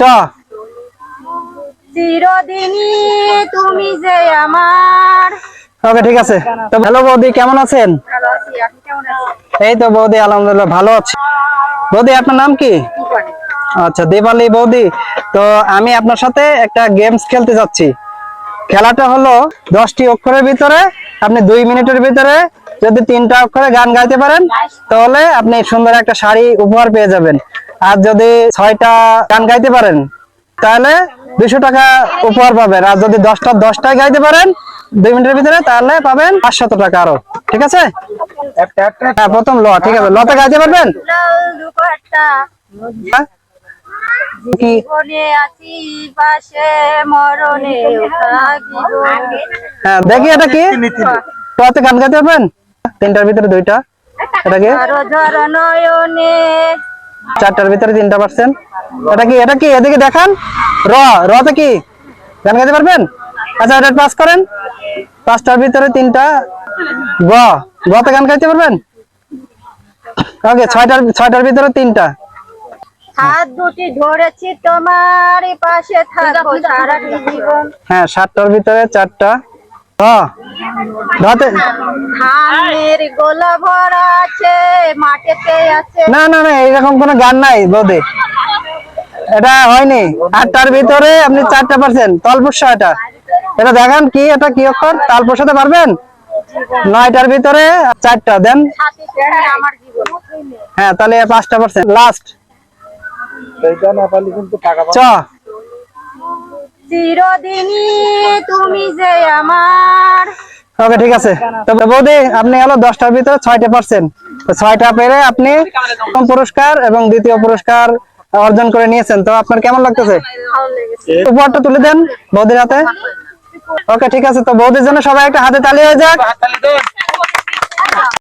চ। চিরদিনই তুমি যে আমার। ওকে ঠিক আছে। তো হ্যালো বৌদি কেমন আছেন? এই তো বৌদি আলহামদুলিল্লাহ ভালো আছি। বৌদি আপনার নাম কি? আচ্ছা বৌদি তো আমি আপনার সাথে একটা গেমস খেলতে যাচ্ছি। খেলাটা হলো দশটি অক্ষরের ভিতরে আপনি দুই মিনিটের ভিতরে যদি তিনটা অক্ষরে গান গাইতে পারেন তাহলে আপনি সুন্দর একটা শাড়ি উপহার পেয়ে যাবেন। আর যদি ছয়টা গান গাইতে পারেন তাহলে দুশো টাকা উপহার পাবেন। আর যদি দশটা দশটায় গাইতে পারেন দুই মিনিটের ভিতরে তাহলে পাবেন পাঁচশত টাকা আরও। ঠিক আছে? হ্যাঁ প্রথম ল ঠিক আছে। লতে গাইতে পারবেন? হ্যাঁ? কি? হ্যাঁ দেখি এটা কি? লতে গান গাইতে পারবেন? তিনটার ভিতরে দুইটা। এটা কি? ঝর ঝর নয়নে চারটার ভিতরে তিনটা পার্সেন্ট এটা কি এটা কি? এদিকে দেখান। র রতে কি? গান গাইতে পারবেন? আচ্ছা এটা পাস করেন। পাঁচটার ভিতরে তিনটা। গ গতে গান গাইতে পারবেন? ওকে ছয়টার ছয়টার ভিতরে তিনটা। হাত দুটি ধরেছি তোমার পাশে থাকব সারাটি জীবন। হ্যাঁ সাতটার ভিতরে চারটা। ধানের গোলা ভরা আছে মাঠেতে আছে। না না না এরকম কোনো গান নাই বৌদি। এটা হয়নি। আটটার ভিতরে আপনি চারটা পারছেন তলপুষা এটা। এটা দেখান কি এটা কি অক্ষর? তাল পোষাতে পারবেন? নয়টার ভিতরে চারটা দেন। হ্যাঁ তাহলে পাঁচটা পারছেন। লাস্ট চ। চিরদিনই তুমি যে আমার। ওকে ঠিক আছে। তবে বৌদি আপনি হলো দশটার ভিতরে ছয়টা পারছেন। ছয়টা পেরে আপনি প্রথম পুরস্কার এবং দ্বিতীয় পুরস্কার অর্জন করে নিয়েছেন। তো আপনার কেমন লাগতেছে? উপহারটা তুলে দেন বৌদির হাতে। ওকে, ঠিক আছে। তো বৌদির জন্য সবাই একটা হাতে তালি হয়ে যাক।